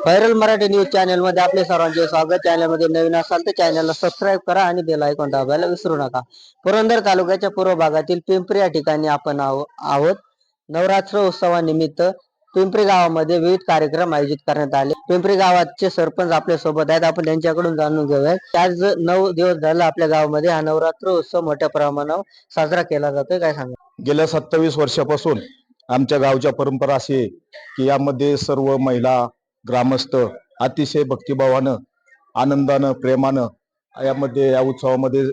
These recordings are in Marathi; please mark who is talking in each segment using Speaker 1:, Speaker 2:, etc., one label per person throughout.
Speaker 1: व्हायरल मराठी न्यूज चॅनलमध्ये आपले सर्वांचे स्वागत. चॅनलमध्ये नवीन असाल तर चॅनलला सबस्क्राईब करा आणि बेल आयकॉन दाबायला विसरू नका. पुरंदर तालुक्याच्या पूर्व भागातील पिंपरी या ठिकाणी आपण आहोत. नवरात्र उत्सवानिमित्त पिंपरी गावामध्ये विविध कार्यक्रम आयोजित करण्यात आले. पिंपरी गावाचे सरपंच आपल्यासोबत आहेत. आपण त्यांच्याकडून जाणून घेऊयात आज नऊ दिवस झाला आपल्या गावामध्ये हा नवरात्र उत्सव मोठ्या प्रमाणावर साजरा केला जातोय. काय सांगा
Speaker 2: गेल्या सत्तावीस वर्षापासून आमच्या गावच्या परंपरा अशी की यामध्ये सर्व महिला ग्रामस्थ अतिशय भक्तिभावानं आनंदानं प्रेमानं यामध्ये या उत्सवामध्ये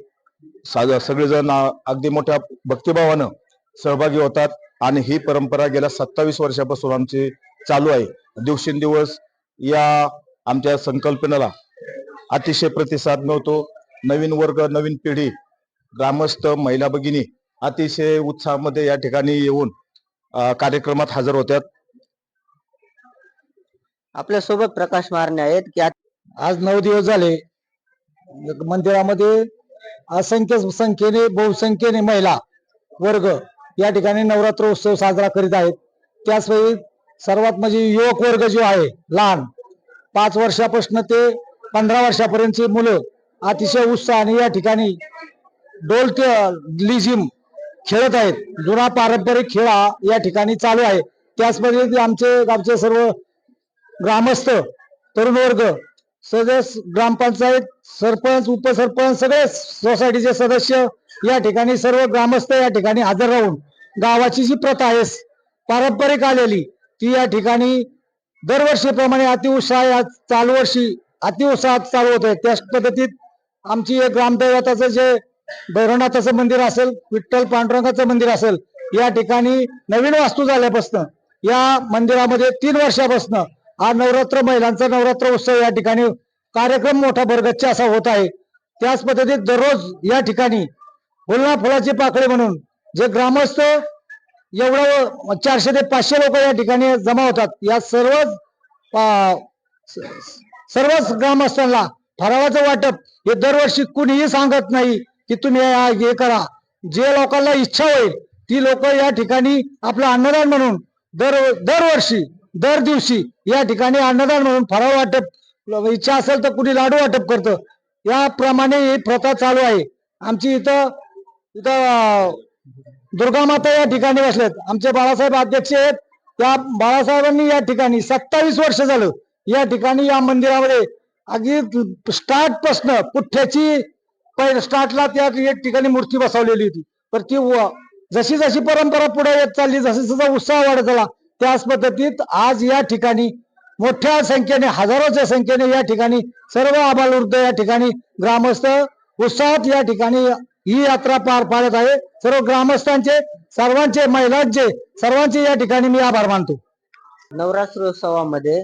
Speaker 2: साज सगळेजण अगदी मोठ्या भक्तिभावानं सहभागी होतात आणि ही परंपरा गेल्या सत्तावीस वर्षापासून आमची चालू आहे. दिवसेंदिवस या आमच्या संकल्पनेला अतिशय प्रतिसाद मिळतो. नवीन वर्ग नवीन पिढी ग्रामस्थ महिला भगिनी अतिशय उत्साहामध्ये या ठिकाणी येऊन कार्यक्रमात हजर होत्यात.
Speaker 1: आपल्यासोबत प्रकाश मारणे आहेत की
Speaker 3: आज नऊ दिवस झाले. मंदिरामध्ये असंख्य संख्येने बहुसंख्येने महिला वर्ग या ठिकाणी नवरात्र उत्सव साजरा करीत आहेत. त्याचवेळी सर्वात म्हणजे युवक वर्ग जो आहे लहान पाच वर्षापासून ते पंधरा वर्षापर्यंतची मुलं अतिशय उत्साहाने या ठिकाणी डोल लिझिम खेळत आहेत. जुना पारंपरिक खेळ हा या ठिकाणी चालू आहे. त्याचमध्ये आमचे गावचे सर्व ग्रामस्थ तरुण वर्ग सदस्य ग्रामपंचायत सरपंच उपसरपंच सगळे सोसायटीचे सदस्य या ठिकाणी सर्व ग्रामस्थ या ठिकाणी हजर राहून गावाची जी प्रथा आहे पारंपरिक आलेली ती या ठिकाणी दरवर्षीप्रमाणे अतिउत्साह या चालू वर्षी अतिउत्साहात चालू होत आहे. त्याच पद्धतीत आमची एक ग्रामदैवताचं जे भैरवनाथाचं मंदिर असेल विठ्ठल पांडुरंगाचं मंदिर असेल या ठिकाणी नवीन वास्तू झाल्यापासून या मंदिरामध्ये तीन वर्षापासनं हा नवरात्र महिलांचा नवरात्र उत्सव या ठिकाणी कार्यक्रम मोठा भरगच्छ असा होत आहे. त्याच पद्धतीत दररोज या ठिकाणी फुलना फुलाची पाकळी म्हणून जे ग्रामस्थ एवढं चारशे ते पाचशे लोक या ठिकाणी जमा होतात. या सर्वच सर्वच ग्रामस्थांना फराळाचं वाटप हे दरवर्षी कुणीही सांगत नाही की तुम्ही हे करा. जे लोकांना इच्छा होईल ती लोक या ठिकाणी आपलं अन्नदान म्हणून दर दरवर्षी दर दिवशी या ठिकाणी अन्नदान म्हणून फराळ वाटप इच्छा असेल तर कुणी लाडू वाटप करतं. याप्रमाणे ही प्रथा चालू आहे. आमची इथं इथं दुर्गा माता या ठिकाणी बसल्यात आमचे बाळासाहेब अध्यक्ष आहेत. त्या बाळासाहेबांनी या ठिकाणी सत्तावीस वर्ष झालं. या ठिकाणी या मंदिरामध्ये अगदी स्टार्ट पासन पुठ्ठ्याची पहिले स्टार्टला त्या एक ठिकाणी मूर्ती बसवलेली होती. तर ती जशी जशी परंपरा पुढे येत चालली जसा जसा उत्साह वाढत झाला त्याच पद्धतीत आज या ठिकाणी मोठ्या संख्येने हजारोच्या संख्येने या ठिकाणी सर्व आबालवृद्ध या ठिकाणी ग्रामस्थ उत्साहात या ठिकाणी ही यात्रा पार पाडत आहे. सर्व ग्रामस्थांचे सर्वांचे महिलांचे सर्वांचे या ठिकाणी मी आभार मानतो.
Speaker 1: नवरात्र उत्सवामध्ये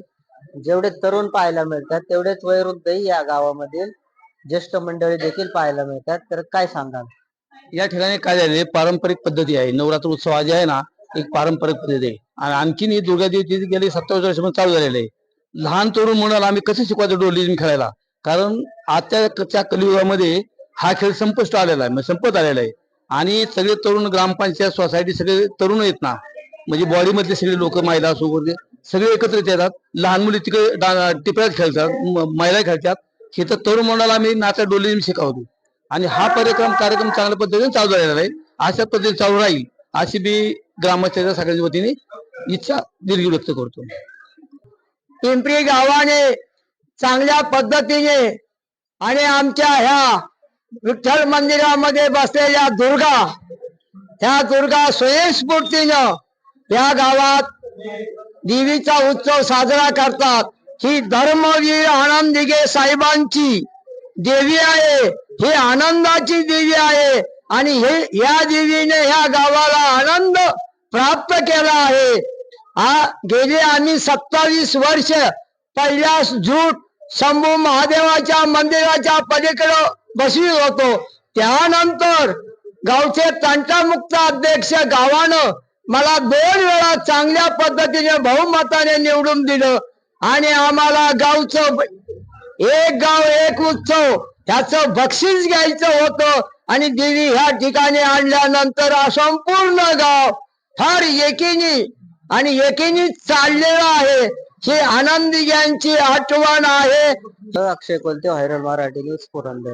Speaker 1: जेवढे तरुण पाहायला मिळतात तेवढेच वयोवृद्धही या गावामधील ज्येष्ठ मंडळी देखील पाहायला मिळतात. तर काय सांगाल?
Speaker 4: या ठिकाणी काय झाले पारंपरिक पद्धती आहे. नवरात्र उत्सव हा जे आहे ना एक पारंपरिक पद्धती आहे. आणखीन ही दुर्गादेवी गेली सत्तावीस वर्षापासून चालू झालेले आहे. लहान तरुण मुलाला आम्ही कसं शिकवायचं डोलीन खेळायला? कारण आजच्या कलियुगामध्ये हा खेळ संपुष्ट आलेला आहे संपत आलेला आहे. आणि सगळे तरुण ग्रामपंचायत सोसायटी सगळे तरुण आहेत ना. म्हणजे बॉडीमधले सगळे लोक महिला असो वगैरे सगळे एकत्रित येतात. लहान मुली तिकडे डा- टिपऱ्यात खेळतात महिला खेळतात. हे तर तरुण मुलाला आम्ही नाचा डोली शिकवतो. आणि हा कार्यक्रम कार्यक्रम चांगल्या पद्धतीने चालू झालेला आहे. अशा पद्धतीने चालू राहील अशी मी ग्रामस्थांच्या सगळ्यांच्या वतीने इच्छा दीर्घ व्यक्त करतो.
Speaker 5: पिंपरी गावाने चांगल्या पद्धतीने आणि आमच्या ह्या विठ्ठल मंदिरामध्ये बसलेल्या दुर्गा ह्या दुर्गा स्वयंस्फूर्तीनं या गावात देवीचा उत्सव साजरा करतात. ही धर्मवीर आनंद दिघे साहेबांची देवी आहे ही आनंदाची देवी आहे आणि हे या देवीने ह्या गावाला आनंद प्राप्त केला आहे. हा गेले आम्ही सत्तावीस वर्ष पहिल्या झूट शंभू महादेवाच्या मंदिराच्या पलीकडं बसवी होतो. त्यानंतर गावचे तंटामुक्त अध्यक्ष गावानं मला दोन वेळा चांगल्या पद्धतीने बहुमताने निवडून दिलं आणि आम्हाला गावचं एक गाव एक उत्सव त्याचं बक्षीस घ्यायचं होतं आणि देवी ह्या ठिकाणी आणल्यानंतर संपूर्ण गाव फार एकीने आणि एकीने चाललेलं आहे. ही आनंदी यांची आठवण आहे.
Speaker 1: Akshay Kolte viral Marathi news Purandar.